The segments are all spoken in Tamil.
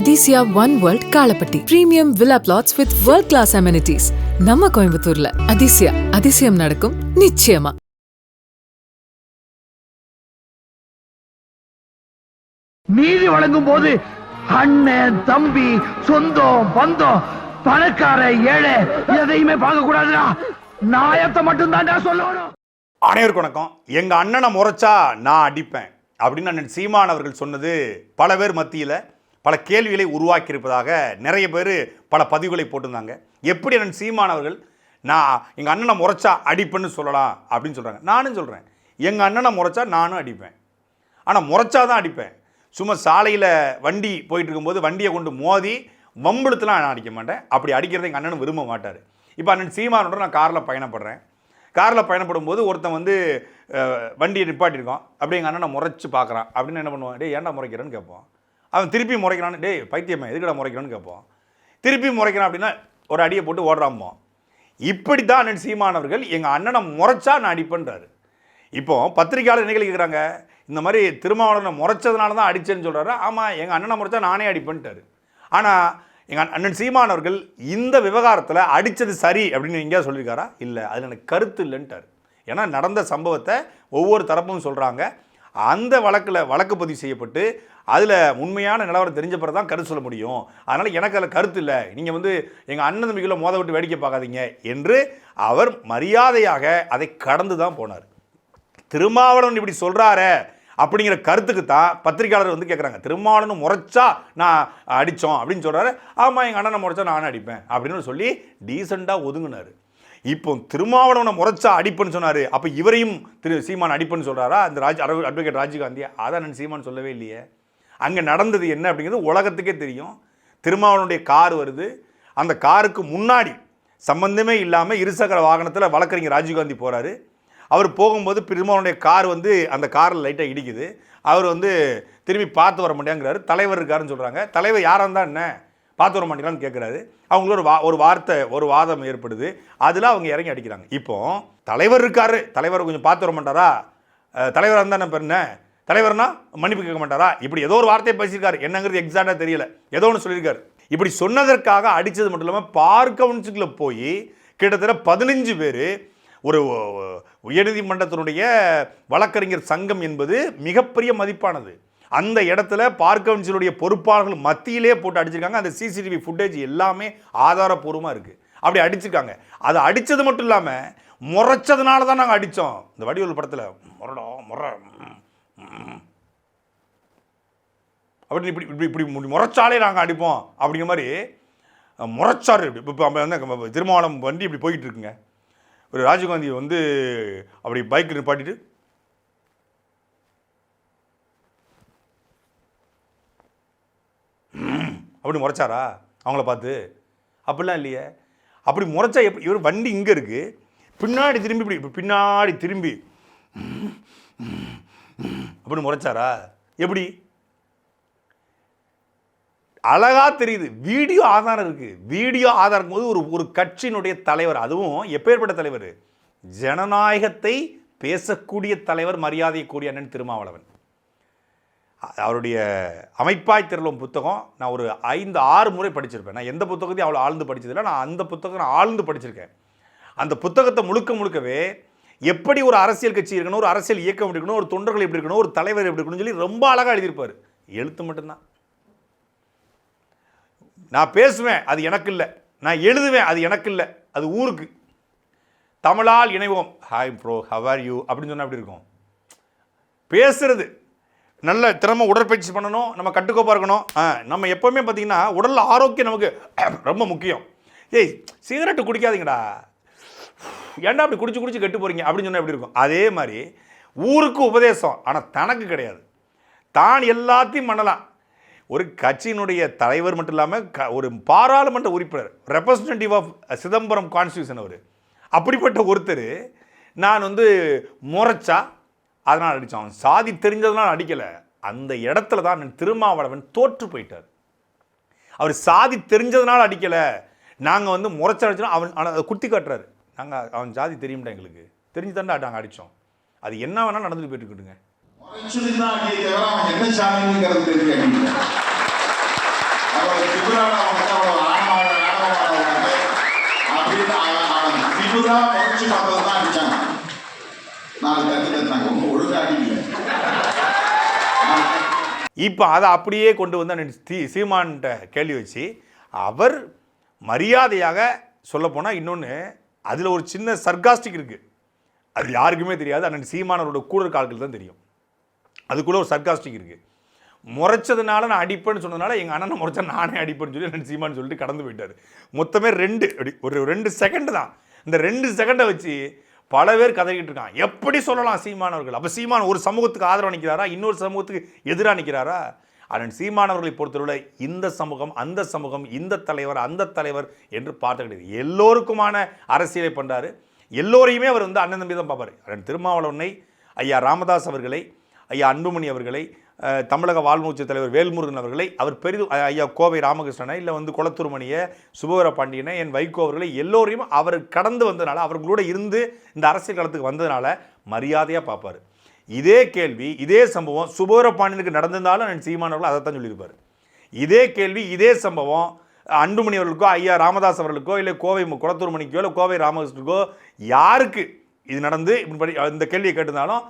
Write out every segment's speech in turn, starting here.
Athisaya one world Kalapatti premium villa plots with world class amenities நம்ம கோயம்புத்தூர்ல அதிசயா அதிசயம் நடக்கும் நிச்சயமா நீதி வழங்கும் போது அண்ணன் தம்பி சொந்தம் பந்தம் பணக்கார ஏழை எதையுமே பார்க்க கூடாதுடா. நாயத்தை மட்டும் தான்டா சொல்லணும். அனைவருக்கும் வணக்கம். எங்க அண்ணனை முறைச்சா நான் அடிப்பேன். அப்படின்னு அண்ணன் சீமான் அவர்கள் சொன்னது பல பேர் மத்தியில் பல கேள்விகளை உருவாக்கியிருப்பதாக நிறைய பேர் பல பதிவுகளை போட்டிருந்தாங்க. எப்படி அண்ணன் சீமானவர்கள் நான் எங்கள் அண்ணனை முறைச்சா அடிப்பேன்னு சொல்லலாம் அப்படின்னு சொல்கிறாங்க நானும் சொல்கிறேன் எங்கள் அண்ணனை முறைச்சா நானும் அடிப்பேன். ஆனால் முறைச்சா தான் அடிப்பேன். சும்மா சாலையில் வண்டி போயிட்டு இருக்கும்போது வண்டியை கொண்டு மோதி வம்பெழுத்துலாம் நான் அடிக்க மாட்டேன். அப்படி அடிக்கிறதை எங்கள் அண்ணனும் விரும்ப மாட்டார். இப்போ அண்ணன் சீமானோட நான் காரில் பயணப்படுறேன். காரில் பயணப்படும் போது ஒருத்தன் வந்து வண்டியை நிப்பாட்டியிருக்கோம் அப்படியே எங்கள் அண்ணனை முறைச்சி பார்க்குறான் அப்படின்னு என்ன பண்ணுவான்? டே ஏன்டா முறைக்கிறேன்னு கேட்போம் அவன் திருப்பி முறைக்கிறான்னு டேய் பைத்தியம்மா எதுக்கடா முறைக்கிறான்னு கேட்போம் திருப்பி முறைக்கிறான் அப்படின்னா ஒரு அடியை போட்டு ஓடுறாமோ? இப்படி தான் அண்ணன் சீமானவர்கள் எங்கள் அண்ணனை முறைச்சா நான் அடிப்பேன்றாரு. இப்போ பத்திரிக்கையாளர் என்ன கேட்குறாங்க இந்த மாதிரி திருமாவளவனை முறைச்சதுனால தான் அடிச்சேன்னு சொல்கிறாரு ஆமாம் எங்கள் அண்ணனை முறைச்சா நானே அடிப்பேன்ட்டாரு. ஆனால் எங்கள் அண்ணன் சீமானவர்கள் இந்த விவகாரத்தில் அடித்தது சரி அப்படின்னு எங்கேயா சொல்லியிருக்காரா? இல்லை அதில் எனக்கு கருத்து இல்லைன்ட்டார். ஏன்னா நடந்த சம்பவத்தை ஒவ்வொரு தரப்பும் சொல்கிறாங்க அந்த வழக்கில் வழக்கு பதிவு செய்யப்பட்டு அதில் உண்மையான நிலவரம் தெரிஞ்ச பிறகு தான் கருத்து சொல்ல முடியும். அதனால் எனக்கு அதில் கருத்து இல்லை. நீங்கள் வந்து எங்கள் அண்ணன் தம்பிக்குள்ள மோத விட்டு வேடிக்கை பார்க்காதீங்க என்று அவர் மரியாதையாக அதை கடந்து தான் போனார். திருமாவளவன் இப்படி சொல்கிறாரே அப்படிங்கிற கருத்துக்கு தான் பத்திரிக்கையாளர் வந்து கேட்குறாங்க திருமாவளவன் முறைச்சா நான் அடித்தோம் அப்படின்னு சொல்கிறாரு ஆமாம் எங்கள் அண்ணனை முறைச்சா நானும் அடிப்பேன் அப்படின்னு சொல்லி டீசெண்டாக ஒதுங்கினார். இப்போ திருமாவளவனை முறைச்சா அடிப்பேன்னு சொன்னார். அப்போ இவரையும் திரு சீமான் அடிப்பேன்னு சொல்கிறாரா அந்த ராஜ் அட்வொகேட் ராஜீவ்காந்தி அதான் நான் சீமான் சொல்லவே இல்லையே. அங்கே நடந்தது என்ன அப்படிங்கிறது உலகத்துக்கே தெரியும். திருமாவளவனுடைய கார் வருது. அந்த காருக்கு முன்னாடி சம்பந்தமே இல்லாமல் இருசக்கர வாகனத்தில் வழக்கறிஞர் ராஜீவ்காந்தி போகிறாரு அவர் போகும்போது பெருமாளுடைய கார் வந்து அந்த காரில் லைட்டாக இடிக்குது. அவர் வந்து திரும்பி பார்த்து வர முடியாங்கிறாரு தலைவர் இருக்காருன்னு சொல்கிறாங்க தலைவர் யாராக இருந்தால் என்ன? பார்த்து வர மாட்டேங்கிறான்னு கேட்குறாரு அவங்களோட ஒரு வா ஒரு வார்த்தை ஒரு வாதம் ஏற்படுது. அதில் அவங்க இறங்கி அடிக்கிறாங்க. இப்போ தலைவர் இருக்காரு. தலைவர் கொஞ்சம் பார்த்து வர மாட்டாரா? தலைவராக இருந்தால் என்ன என்ன? தலைவர்னா மன்னிப்பு கேட்க மாட்டாரா? இப்படி ஏதோ ஒரு வார்த்தையை பேசியிருக்காரு. என்னங்கிறது எக்ஸாக்டாக தெரியல. ஏதோ ஒன்று சொல்லியிருக்காரு. இப்படி சொன்னதற்காக அடித்தது மட்டும் இல்லாமல் பார்க் கவுன்சிலுக்குள்ள போய் கிட்டத்தட்ட பதினஞ்சு பேர் ஒரு உயர்நீதிமன்றத்தினுடைய வழக்கறிஞர் சங்கம் என்பது மிகப்பெரிய மதிப்பானது. அந்த இடத்துல பார்க் கவுன்சிலுடைய பொறுப்பாளர்கள் மத்தியிலே போட்டு அடிச்சிருக்காங்க. அந்த சிசிடிவி ஃபுட்டேஜ் எல்லாமே ஆதாரப்பூர்வமாக இருக்குது அப்படி அடிச்சிருக்காங்க. அதை அடித்தது மட்டும் இல்லாமல் முறைச்சதுனால தான் நாங்கள் அடித்தோம் இந்த வடிவல் படத்தில் முரடோ முறை அப்படி இப்படி இப்படி இப்படி முறைச்சாலே நாங்கள் அடிப்போம். அப்படிங்கிற மாதிரி முறைச்சாரு இப்போ இப்போ வந்து திருமாவளம் வண்டி இப்படி போய்கிட்டு இருக்குங்க. ஒரு ராஜீவ்காந்தி வந்து அப்படி பைக் நிப்பாட்டிட்டு அப்படி முறைச்சாரா? அவங்கள பார்த்து. அப்படிலாம் இல்லையே. அப்படி முறைச்சா எப்படி இவர் வண்டி இங்கே இருக்குது பின்னாடி திரும்பி இப்படி இப்போ பின்னாடி திரும்பி. அப்படின்னு முறைச்சாரா? எப்படி? அழகா தெரியுது. வீடியோ ஆதாரம் இருக்குது வீடியோ ஆதாரம் போது ஒரு ஒரு கட்சியினுடைய தலைவர் அதுவும் எப்பேற்பட்ட தலைவர்? ஜனநாயகத்தை பேசக்கூடிய தலைவர் மரியாதைக்குரிய அண்ணன் திருமாவளவன். அவருடைய அமைப்பாய் திரளும் புத்தகம். நான் ஒரு ஐந்து ஆறு முறை படிச்சிருப்பேன். நான் எந்த புத்தகத்தையும் அவ்வளோ ஆழ்ந்து படித்ததில்லை நான் அந்த புத்தகம் நான் ஆழ்ந்து படிச்சிருக்கேன். அந்த புத்தகத்தை முழுக்க முழுக்கவே எப்படி ஒரு அரசியல் கட்சி இருக்கணும் ஒரு அரசியல் இயக்கம் எப்படி இருக்கணும் ஒரு தொண்டர்கள் எப்படி இருக்கணும் ஒரு தலைவர் எப்படி இருக்கணும்னு சொல்லி ரொம்ப அழகாக எழுதியிருப்பார். எழுத்து மட்டும்தான். நான் பேசுவேன் அது எனக்கு இல்லை. நான் எழுதுவேன் அது எனக்கு இல்லை. அது ஊருக்கு. தமிழால் இணைவோம். Hi bro how are you அப்படின்னு சொன்னால் அப்படி இருக்கும்? பேசுறது. நல்ல திறமை உடற்பயிற்சி பண்ணணும் நம்ம கட்டுக்கோப்பாக இருக்கணும். நம்ம எப்போவுமே பார்த்தீங்கன்னா உடல் ஆரோக்கியம் நமக்கு ரொம்ப முக்கியம். ஏய் சிகரெட்டு குடிக்காதீங்கடா. ஏன்டா அப்படி குடிச்சு குடிச்சு கெட்டு போகிறீங்க அப்படின்னு சொன்னால் எப்படி இருக்கும்? அதே மாதிரி ஊருக்கு உபதேசம். ஆனால் தனக்கு கிடையாது. தான் எல்லாத்தையும் பண்ணலாம். ஒரு கட்சியினுடைய தலைவர் மட்டும் இல்லாமல் க ஒரு பாராளுமன்ற உறுப்பினர் ரெப்ரசன்டேட்டிவ் ஆஃப் சிதம்பரம் கான்ஸ்டியூஷன் அவர். அப்படிப்பட்ட ஒருத்தர் நான் வந்து முறைச்சா அதனால் அடித்தான் அவன். சாதி தெரிஞ்சதுனால் அடிக்கலை. அந்த இடத்துல தான் திருமாவளவன் தோற்று போயிட்டார். அவர் சாதி தெரிஞ்சதுனால அடிக்கலை. நாங்கள் வந்து முறைச்ச அவன் ஆனால் அதை குத்தி காட்டுறாரு. நாங்கள் அவன் ஜாதி தெரியும்டா எங்களுக்கு. தெரிஞ்சு தாண்டா நாங்கள் அடித்தோம் அது என்ன வேணால் நடந்துட்டு போயிட்டு என்ன தான் அடிச்சாங்க. நாலு கத்து கத்துனாங்க ஒன்றும் இப்போ அதை அப்படியே கொண்டு வந்து அண்ணன் சீமான்கிட்ட கேள்வி வச்சு அவர் மரியாதையாக சொல்லப்போனால் இன்னொன்று அதில் ஒரு சின்ன சர்காஸ்டிக் இருக்குது அது யாருக்குமே தெரியாது. அண்ணன் சீமானவரோட கூட கால்கள் தான் தெரியும். அதுக்குள்ளே ஒரு சர்காஸ்டிக் இருக்குது முறைச்சதுனால நான் அடிப்பேன்னு சொன்னதுனால எங்கள் அண்ணனை முறைச்சா நானே அடிப்பேன்னு சொல்லி அண்ணன் சீமான்னு சொல்லிட்டு கடந்து போயிட்டார். மொத்தமே ரெண்டு அப்படி ஒரு ரெண்டு செகண்டு தான். இந்த ரெண்டு செகண்டை வச்சு பல பேர் கதறிக்கிட்டு இருக்கான் எப்படி சொல்லலாம் சீமானவர்கள்? அப்போ சீமான் ஒரு சமூகத்துக்கு ஆதரவு நிற்கிறாரா இன்னொரு சமூகத்துக்கு எதிராக நிற்கிறாரா அதன் சீமானவர்களை பொறுத்தவரை இந்த சமூகம் அந்த சமூகம் இந்த தலைவர் அந்த தலைவர் என்று பார்த்து கிடையாது. எல்லோருக்குமான அரசியலை பண்ணுறாரு எல்லோரையுமே அவர் வந்து அண்ணன் தம்பி தான் பார்ப்பார். அதன் திருமாவளவனை ஐயா ராமதாஸ் அவர்களை ஐயா அன்புமணி அவர்களை தமிழக வாழ்மூச்சு தலைவர் வேல்முருகன் அவர்களை அவர் பெரிதும் ஐயா கோவை ராமகிருஷ்ணனை இல்லை வந்து குளத்தூர்மணியை சுபவர பாண்டியனை என் வைகோ அவர்களை எல்லோரையும் அவர் கடந்து வந்ததுனால அவர்களோட இருந்து இந்த அரசியல் களத்துக்கு வந்ததுனால மரியாதையாக பார்ப்பார். இதே கேள்வி இதே சம்பவம் சுபவர பாண்டியனுக்கு நடந்திருந்தாலும் நான் சீமானவர்கள் அதை தான் சொல்லியிருப்பார். இதே கேள்வி இதே சம்பவம் அன்புமணி அவர்களுக்கோ ஐயா ராமதாஸ் அவர்களுக்கோ இல்லை கோவை மு- குளத்தூர் மணிக்கோ இல்லை கோவை ராமகிருஷ்ணனுக்கோ யாருக்கு இது நடந்து இப்படி இந்த கேள்வியை கேட்டிருந்தாலும்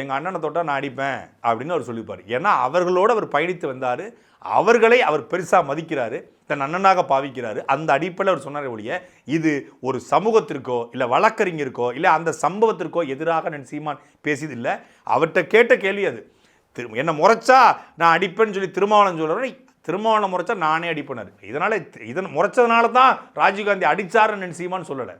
எங்கள் அண்ணனை தொட்டால் நான் அடிப்பேன் அப்படின்னு அவர் சொல்லியிருப்பார் ஏன்னா அவர்களோடு அவர் பயணித்து வந்தார். அவர்களை அவர் பெருசாக மதிக்கிறாரு. தன் அண்ணனாக பாவிக்கிறாரு. அந்த அடிப்படையில் அவர் சொன்னார் ஒழிய இது ஒரு சமூகத்திற்கோ இல்லை வழக்கறிஞருக்கோ இல்லை அந்த சம்பவத்திற்கோ எதிராக நான் சீமான் பேசியதில்லை. அவர்கிட்ட கேட்ட கேள்வி அது. திரு என்னை முறைச்சா நான் அடிப்பேன்னு சொல்லி திருமாவளம் சொல்கிறேன் திருமாவளம் முறைச்சா நானே அடிப்பேனார் இதனால் இதன் முறைச்சதுனால தான் ராஜீவ்காந்தி அடித்தாருன்னு சீமான் சொல்லலை.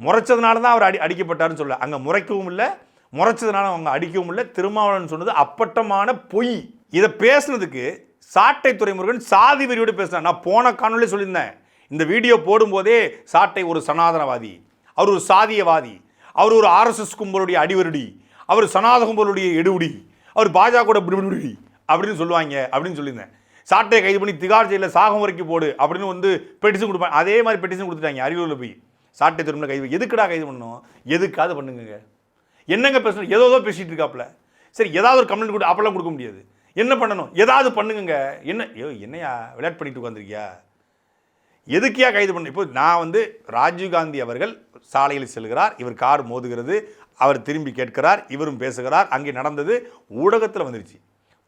முறைச்சதுனால தான் அவர் அடி அடிக்கப்பட்டாருன்னு சொல்லலை. அங்கே முறைக்கவும் இல்லை முறைச்சதுனால அவங்க அடிக்கவும் இல்லை திருமாவளவன் சொன்னது அப்பட்டமான பொய். இதை பேசுனதுக்கு சாட்டை துறைமுருகன் சாதி வெறியோடு பேசினார். நான் போன காணொலி சொல்லியிருந்தேன். இந்த வீடியோ போடும்போதே சாட்டை ஒரு சனாதனவாதி அவர் ஒரு சாதியவாதி அவர் ஒரு ஆர்எஸ்எஸ் கும்பலுடைய அடிவருடி அவர் சனாத கும்பலுடைய எடுபடி அவர் பாஜக பிடிபடி அப்படின்னு சொல்லுவாங்க அப்படின்னு சொல்லியிருந்தேன். சாட்டையை கைது பண்ணி திகார் ஜெயிலில் சாகம் வரைக்கும் போடு அப்படின்னு வந்து பெட்டிஷன் கொடுப்பாங்க. அதே மாதிரி பெட்டிஷன் கொடுத்துட்டாங்க அரியலூரில் போய். சாட்டை திரும்ப கைது எதுக்குடா கைது பண்ணணும்? எதுக்காவது பண்ணுங்க என்னங்க பேசணும்? ஏதோ ஏதோ பேசிகிட்டு இருக்காப்புல. சரி ஏதாவது ஒரு கம்ப்ளைண்ட் கொடு அப்பெல்லாம் கொடுக்க முடியாது. என்ன பண்ணணும்? ஏதாவது பண்ணுங்க என்ன? ஐயோ என்னையா? விளையாட் பண்ணிட்டு உட்காந்துருக்கியா எதுக்கியா கைது பண்ண? இப்போ நான் வந்து ராஜீவ்காந்தி அவர்கள் சாலையில் செல்கிறார். இவர் கார் மோதுகிறது. அவர் திரும்பி கேட்கிறார். இவரும் பேசுகிறார். அங்கே நடந்தது ஊடகத்தில் வந்துருச்சு.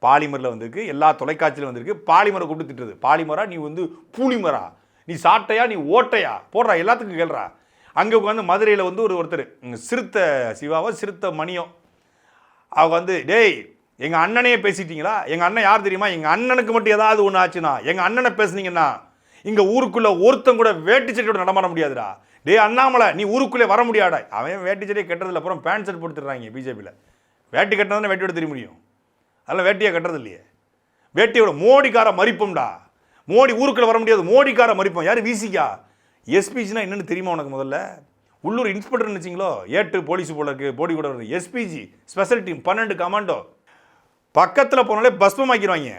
பாலிமரில் வந்திருக்கு. எல்லா தொலைக்காட்சியிலும் வந்திருக்கு. பாலிமரை கூப்பிட்டு திட்டுறது. பாலிமரா? நீ வந்து பூலிமரா? நீ சாட்டையா? நீ ஓட்டையா? போடுறா. எல்லாத்துக்கும் கேள்றா. அங்கே உட்காந்து மதுரையில் வந்து ஒரு ஒருத்தர் சிறுத்த சிவாவோ சிறுத்தை மணியோ அவங்க வந்து டேய் எங்கள் அண்ணனையே பேசிட்டீங்களா? எங்கள் அண்ணன் யார் தெரியுமா? எங்கள் அண்ணனுக்கு மட்டும் ஏதாவது ஒன்று ஆச்சுன்னா எங்கள் அண்ணனை பேசுனீங்கன்னா இங்கே ஊருக்குள்ளே ஒருத்தன் கூட வேட்டி சட்டையோட நடமாட முடியாதுடா. டேய் அண்ணாமலை நீ ஊருக்குள்ளே வர முடியாடா. அவன் வேட்டி சட்டையை கட்டுறதுல அப்புறம் பேண்ட் ஷர்ட் போட்டுறாங்க பிஜேபியில் வேட்டி கட்டினதானே வேட்டியோட தெரிய முடியும். அதெல்லாம் வேட்டியாக கட்டுறது இல்லையே. வேட்டியோட மோடிக்கார மறிப்போம்டா மோடி ஊருக்குள்ளே வர முடியாது. மோடிக்கார மறிப்போம் யார் வீசிக்கா எஸ்பிஜினா என்னென்னு தெரியுமா உனக்கு முதல்ல? உள்ளூர் இன்ஸ்பெக்டர் வச்சிங்களோ ஏட்டு போலீஸ் போல இருக்கு போடி கூட வருது. எஸ்பிஜி ஸ்பெஷல் டீம் பன்னெண்டு கமாண்டோ பக்கத்தில் போனாலே பஸ்மமாக்கிடுவாங்க.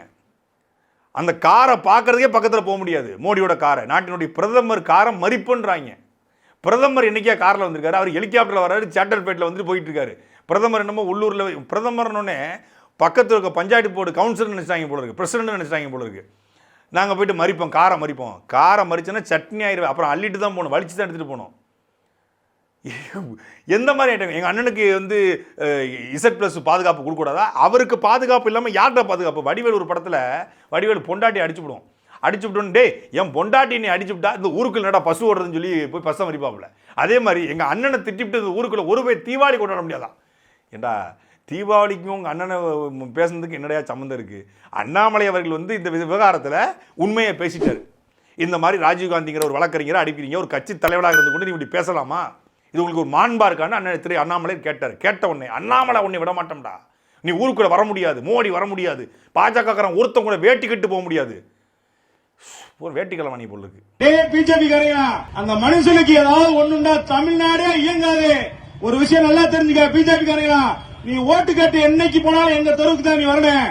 அந்த காரை பார்க்கறதுக்கே பக்கத்தில் போக முடியாது. மோடியோட காரை. நாட்டினுடைய பிரதமர் காரை மறிப்புன்றாங்க. பிரதமர் என்றைக்கே காரில் வந்திருக்காரு? அவர் ஹெலிகாப்டரில் வராரு சேட்டர்பேட்டில் வந்துட்டு போயிட்டு இருக்காரு பிரதமர் என்னமோ உள்ளூரில் பிரதமர்னோடனே பக்கத்தில் இருக்க பஞ்சாயத்து போர்டு கவுன்சிலர் நினச்சிட்டாங்க போல இருக்கு பிரசிடென்ட் நினச்சிட்டாங்க போல இருக்குது நாங்கள் போயிட்டு மறிப்போம் காரை மறிப்போம். காரை மறிச்சோன்னா சட்னி ஆயிடுவேன் அப்புறம் அள்ளிட்டு தான் போகணும் வலிச்சு தான் எடுத்துகிட்டு போகணும். எந்த மாதிரி ஐட்டம் எங்கள் அண்ணனுக்கு வந்து இசட் ப்ளஸ் பாதுகாப்பு கொடுக்கூடாதா அவருக்கு பாதுகாப்பு இல்லாமல் யார்கிட்ட பாதுகாப்பு? வடிவேல் ஒரு படத்தில் வடிவேல் பொண்டாட்டி அடிச்சு விடுவோம். அடிச்சு விட்டோன்னு டே என் பொண்டாட்டி நீ அடிச்சு விட்டா இந்த ஊருக்குள்ள நடா பசு ஓடுறதுன்னு சொல்லி போய் பசம் மறிப்பாப்புல. அதே மாதிரி எங்கள் அண்ணனை திட்டிவிட்டு இந்த ஊருக்குள்ள ஒரு போய் தீபாவளி கொண்டாட முடியாதான் ஏண்டா தீபாவளிக்கும் உங்கள் அண்ணனை பேசுனதுக்கு என்னடையா சம்மந்தம் இருக்குது அண்ணாமலை அவர்கள் வந்து இந்த விவகாரத்தில் உண்மையை பேசிட்டார். இந்த மாதிரி ராஜீவ்காந்திங்கிற ஒரு வழக்கறிஞரை அடிக்கிறீங்க ஒரு கட்சி தலைவராக இருந்து கொண்டு நீ இப்படி பேசலாமா? இது உங்களுக்கு ஒரு மாண்பா இருக்கான்னு அண்ணன் திரு அண்ணாமலை கேட்டார். கேட்ட உடனே அண்ணாமலை உன்னை விட மாட்டோம்டா. நீ ஊருக்குள்ள வர முடியாது மோடி வர முடியாது பாஜகக்காரன் ஒருத்தன் கூட வேட்டி கட்டு போக முடியாது. ஒரு வேட்டிக்கிழமை நீ பொருளுக்கு டேய் பிஜேபி காரையா? அந்த மனுஷனுக்கு ஏதாவது ஒண்ணுண்டா தமிழ்நாடே இயங்காது. ஒரு விஷயம் நல்லா தெரிஞ்சுக்க பிஜேபி காரையா? நீ ஓட்டு கேட்டு என்னைக்கு போனாலும் எங்க தெருவுக்கு தான் நீ வரணும்.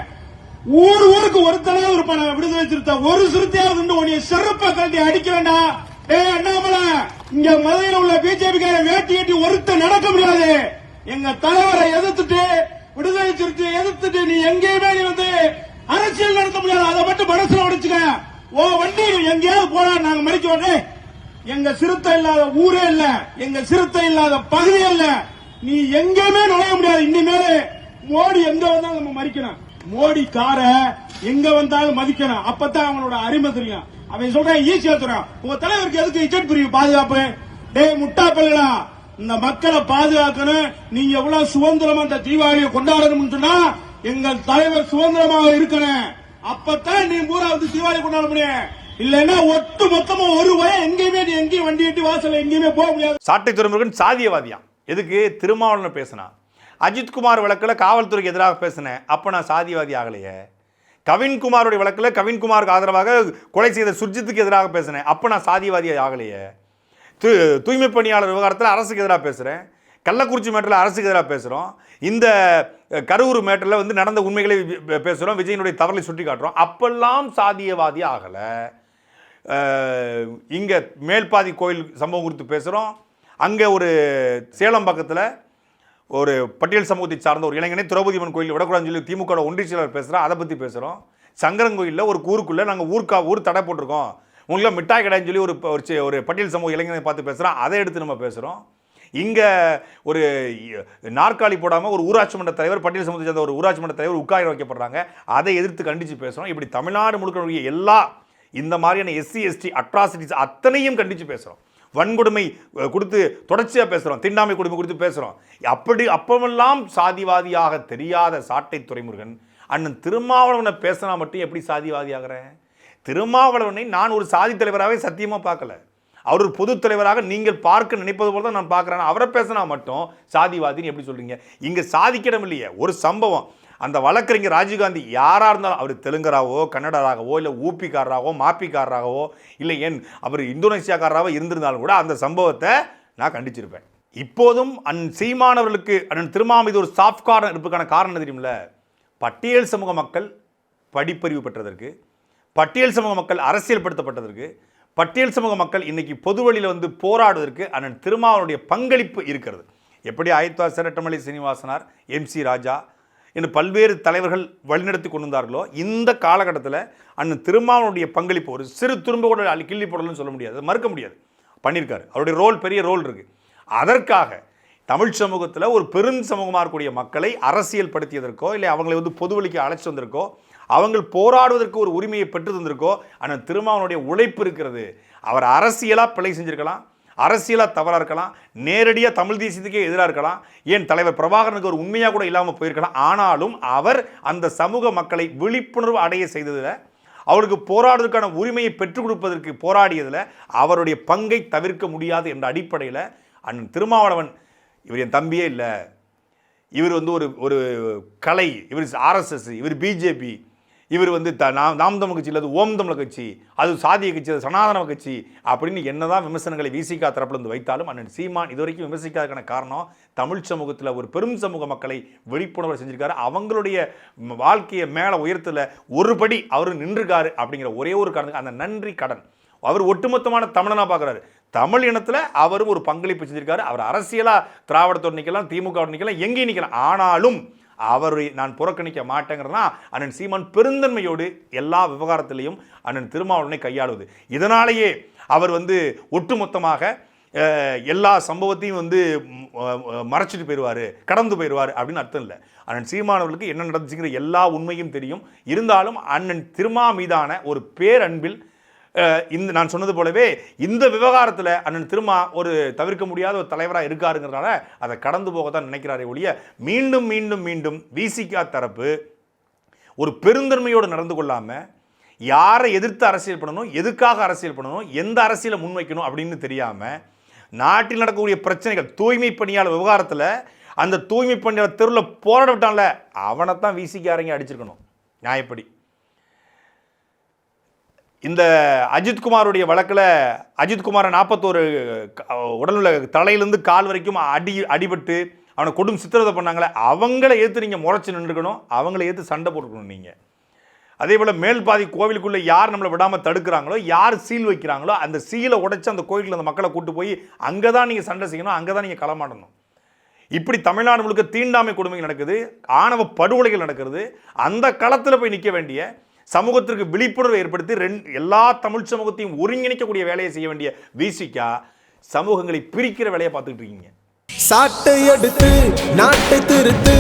ஊர் ஊருக்கு ஒருத்தனாவது இருப்பான விடுதலை சிறுத்தை ஒரு சிறுத்தையாவது உண்டு உன்னை செருப்பை கழட்டி அடிக்க வேண்டாம். ஏ அண்ணாமலை இங்க மதுரையில் உள்ள பிஜேபி கார வேட்டி கட்டி ஒருத்த நடக்க முடியாது. எங்க தலைவரை எதிர்த்துட்டு விடுதலை சிறுத்தையை எதிர்த்துட்டு நீ எங்கேயுமே நீ வந்து அரசியல் நடத்த முடியாது. அதை மட்டும் மனசுல உடைச்சுக்க. ஓ வண்டி எங்கேயாவது போனா நாங்க மறிக்க உடனே எங்க சிறுத்தை இல்லாத ஊரே இல்ல. எங்க சிறுத்தை இல்லாத பகுதி இல்லை. நீ எங்கேயுமே நுழைய முடியாது. இனிமேல் மோடி எங்க வந்தாலும் நம்ம மறிக்கணும் மோடி கார எங்க வந்தாலும் மதிக்கணும் அப்பதான் அவனோட அருமை தெரியும். அவன் சொல்றான் ஈஸியா சொல்றான் உங்க தலைவருக்கு எதுக்கு இஜெட் பிரிவு பாதுகாப்பு? டேய் முட்டா பல்லடா இந்த மக்களை பாதுகாக்கணும். நீங்க எவ்வளவு சுதந்திரமா இந்த தீபாவளியை கொண்டாடணும்னு சொன்னா எங்கள் தலைவர் சுதந்திரமாக இருக்கணும். அப்பதான் நீ பூரா வந்து தீபாவளி கொண்டாட முடியும். இல்லைன்னா ஒட்டு மொத்தமா ஒரு வய எங்கேயுமே நீ எங்கேயும் வண்டி எட்டி வாசல்ல எங்கேயுமே போக முடியாது. சாட்டை துறைமுருகன் சாதியவாதியாம். எதுக்கு? திருமாவளவன் பேசினா. அஜித்குமார் வழக்கில் காவல்துறைக்கு எதிராக பேசினேன். அப்போ நான் சாதிவாதி ஆகலையே. கவின்குமாருடைய வழக்கில் கவின்குமாருக்கு ஆதரவாக கொலை செய்த சுர்ஜித்துக்கு எதிராக பேசினேன். அப்போ நான் சாதிவாதி ஆகலையே. து தூய்மை பணியாளர் விவகாரத்தில் அரசுக்கு எதிராக பேசுகிறேன் கள்ளக்குறிச்சி மேட்டரில் அரசுக்கு எதிராக பேசுகிறோம் இந்த கரூர் மேட்டரில் வந்து நடந்த உண்மைகளை பேசுகிறோம் விஜயனுடைய தவறை சுட்டி காட்டுறோம் அப்பெல்லாம் சாதியவாதி ஆகலை. இங்கே மேல்பாதி கோயில் சம்பவம் குறித்து பேசுகிறோம் அங்கே ஒரு சேலம் பக்கத்தில் ஒரு பட்டியல் சமூகத்தை சார்ந்த ஒரு இளைஞனை திரௌபதிமன் கோயில் விடக்கூடாதுன்னு சொல்லி திமுக ஒன்றிய செயலர் பேசுகிறோம் அதை பற்றி பேசுகிறோம் சங்கரங்கோயிலில் ஒரு ஊருக்குள்ளே நாங்கள் ஊருக்கா ஊர் தடை போட்டிருக்கோம். உங்களை மிட்டாய் கடைன்னு சொல்லி ஒரு ஒரு பட்டியல் சமூக இளைஞனை பார்த்து பேசுகிறோம் அதை எடுத்து நம்ம பேசுகிறோம் இங்கே ஒரு நாற்காலி போடாமல் ஒரு ஊராட்சி மன்ற தலைவர் பட்டியல் சமூகத்தை சேர்ந்த ஒரு ஊராட்சி மன்ற தலைவர் உட்கார வைக்கப்படுறாங்க. அதை எதிர்த்து கண்டித்து பேசுகிறோம் இப்படி தமிழ்நாடு முழுக்க எல்லா இந்த மாதிரியான எஸ்சி எஸ்டி அட்ராசிட்டிஸ் அத்தனையும் கண்டித்து பேசுகிறோம் வன்கொடுமை கொடுத்து தொடர்ச்சியாக பேசுகிறோம் திண்டாமை கொடுமை கொடுத்து பேசுகிறோம் அப்படி அப்பமெல்லாம் சாதிவாதியாக தெரியாத சாட்டை துறைமுருகன் அண்ணன் திருமாவளவனை பேசினா மட்டும் எப்படி சாதிவாதி ஆகிறேன் திருமாவளவனை நான் ஒரு சாதி தலைவராகவே சத்தியமாக பார்க்கல. அவர் ஒரு பொது தலைவராக நீங்கள் பார்க்க நினைப்பது போல தான் நான் பார்க்குறேன். அவரை பேசினா மட்டும் சாதிவாதின்னு எப்படி சொல்கிறீங்க இங்கே சாதிக்கிடம் இல்லையே. ஒரு சம்பவம். அந்த வழக்கறிஞர் ராஜீவ்காந்தி யாராக இருந்தாலும் அவர் தெலுங்கராகவோ கன்னடராகவோ இல்லை ஊப்பிக்காரராகவோ மாப்பிக்காரராகவோ இல்லை ஏன் அவர் இந்தோனேசியாக்காரராகவோ இருந்திருந்தாலும் கூட அந்த சம்பவத்தை நான் கண்டிச்சிருப்பேன். இப்போதும் அன் சீமானவர்களுக்கு அண்ணன் திருமாமீது ஒரு சாஃப்ட் கார்னர் காரணம் தெரியுமில்ல? பட்டியல் சமூக மக்கள் படிப்பறிவு பெற்றதற்கு பட்டியல் சமூக மக்கள் அரசியல்படுத்தப்பட்டதற்கு பட்டியல் சமூக மக்கள் இன்றைக்கி பொது வழியில் வந்து போராடுவதற்கு அண்ணன் திருமாவனுடைய பங்களிப்பு இருக்கிறது. எப்படி ஆயத்வா சிரட்டமலை சீனிவாசனார் எம் சி ராஜா என்று பல்வேறு தலைவர்கள் வழிநடத்தி கொண்டு வந்தார்களோ இந்த காலகட்டத்தில் அண்ணன் திருமாவனுடைய பங்களிப்பு ஒரு சிறு துரும்ப கூட அள்ளி கிள்ளி போடலன்னு சொல்ல முடியாது. மறுக்க முடியாது. பண்ணியிருக்காரு அவருடைய ரோல் பெரிய ரோல் இருக்குது அதற்காக தமிழ் சமூகத்தில் ஒரு பெரும் சமூகமாக இருக்கக்கூடிய மக்களை அரசியல் படுத்தியதற்கோ இல்லை அவங்களை வந்து பொதுவெளிக்கு அழைச்சி வந்திருக்கோ அவங்கள் போராடுவதற்கு ஒரு உரிமையை பெற்று தந்திருக்கோ ஆனால் திருமாவனுடைய உழைப்பு இருக்கிறது. அவர் அரசியலாக பிழை செஞ்சுருக்கலாம். அரசியலாக தவறாக இருக்கலாம் நேரடியாக தமிழ் தேசியத்துக்கே எதிராக இருக்கலாம். ஏன் தலைவர் பிரபாகரனுக்கு ஒரு உண்மையாக கூட இல்லாமல் போயிருக்கலாம். ஆனாலும் அவர் அந்த சமூக மக்களை விழிப்புணர்வு அடைய செய்ததில் அவருக்கு போராடுவதற்கான உரிமையை பெற்றுக் கொடுப்பதற்கு போராடியதில் அவருடைய பங்கை தவிர்க்க முடியாது என்ற அடிப்படையில் அண்ணன் திருமாவளவன் இவர் என் தம்பியே இல்லை. இவர் வந்து ஒரு ஒரு கலை இவர் ஆர்எஸ்எஸ் இவர் பிஜேபி இவர் வந்து த நாம் நாம் தமிழ் கட்சி இல்லை அது ஓம் தமிழ் கட்சி அது சாதிய கட்சி அது சனாதன கட்சி அப்படின்னு என்னதான் விமர்சனங்களை விசிகா தரப்புலேருந்து வைத்தாலும் அண்ணன் சீமான் இதுவரைக்கும் விமர்சிக்காததுக்கான காரணம் தமிழ் சமூகத்தில் ஒரு பெரும் சமூக மக்களை விழிப்புணர்வு செஞ்சிருக்காரு. அவங்களுடைய வாழ்க்கையை மேலே உயரத்தில் ஒரு படி அவர் நின்றுருக்காரு அப்படிங்கிற ஒரே ஒரு காரணத்துக்கு அந்த நன்றி கடன். அவர் ஒட்டுமொத்தமான தமிழனாக பார்க்குறாரு தமிழ் இனத்தில் அவரும் ஒரு பங்களிப்பு செஞ்சிருக்காரு. அவர் அரசியலாக திராவிடத்தோடு நிற்கலாம் திமுக நிற்கலாம் எங்கேயும் நிற்கலாம் ஆனாலும் அவரை நான் புறக்கணிக்க மாட்டேங்கிறதுனா அண்ணன் சீமான் பெருந்தன்மையோடு எல்லா விவகாரத்திலையும் அண்ணன் திருமாவளவனை கையாளுவது. இதனாலேயே அவர் வந்து ஒட்டுமொத்தமாக எல்லா சம்பவத்தையும் வந்து மறைச்சிட்டு போயிடுவார் கடந்து போயிடுவார் அப்படின்னு அர்த்தம் இல்லை. அண்ணன் சீமானவர்களுக்கு என்ன நடந்துச்சுங்கிற எல்லா உண்மையும் தெரியும். இருந்தாலும் அண்ணன் திருமா மீதான ஒரு பேரன்பில் இந்த நான் சொன்னது போலவே இந்த விவகாரத்தில் அண்ணன் திருமா ஒரு தவிர்க்க முடியாத ஒரு தலைவராக இருக்காருங்கிறதுனால அதை கடந்து போக தான் நினைக்கிறாரே ஒழிய மீண்டும் மீண்டும் மீண்டும் விசிகா தரப்பு ஒரு பெருந்தன்மையோடு நடந்து கொள்ளாமல் யாரை எதிர்த்து அரசியல் பண்ணணும் எதுக்காக அரசியல் பண்ணணும் எந்த அரசியலை முன்வைக்கணும் அப்படின்னு தெரியாமல் நாட்டில் நடக்கக்கூடிய பிரச்சனைகள் தூய்மை பணியாளர் விவகாரத்தில் அந்த தூய்மை பணியாளர் தெருவில் போராட விட்டான்ல அவனை தான் விசிக்காரங்க அடிச்சிருக்கணும். நியாயப்படி. இந்த அஜித்குமாருடைய வழக்கில் அஜித்குமாரை நாற்பத்தோரு உடலுள்ள தலையிலேருந்து கால் வரைக்கும் அடி அடிபட்டு அவனை கொடும் சித்திரத்தை பண்ணாங்களே அவங்கள ஏற்று நீங்கள் முறைச்சி நின்றுக்கணும் அவங்கள ஏற்று சண்டை போட்டுக்கணும் நீங்கள் அதே போல் மேல் பாதி கோவிலுக்குள்ளே யார் நம்மளை விடாமல் தடுக்கிறாங்களோ யார் சீல் வைக்கிறாங்களோ அந்த சீலை உடைச்சி அந்த கோவிலில் அந்த மக்களை கூட்டு போய் அங்கே தான் நீங்கள் சண்டை செய்யணும் அங்கே தான் நீங்கள் களமாடணும் இப்படி தமிழ்நாடு முழுக்க தீண்டாமை கொடுமைகள் நடக்குது ஆணவ படுகொலைகள் நடக்கிறது அந்த களத்தில் போய் நிற்க வேண்டிய சமூகத்திற்கு விழிப்புணர்வு ஏற்படுத்தி ரெண்டு எல்லா தமிழ் சமூகத்தையும் ஒருங்கிணைக்கக்கூடிய வேலையை செய்ய வேண்டிய விசிகா சமூகங்களை பிரிக்கிற வேலையை பார்த்துக்கிட்டு இருக்கீங்க. சாட்டை எடுத்து நாட்டை திருத்து.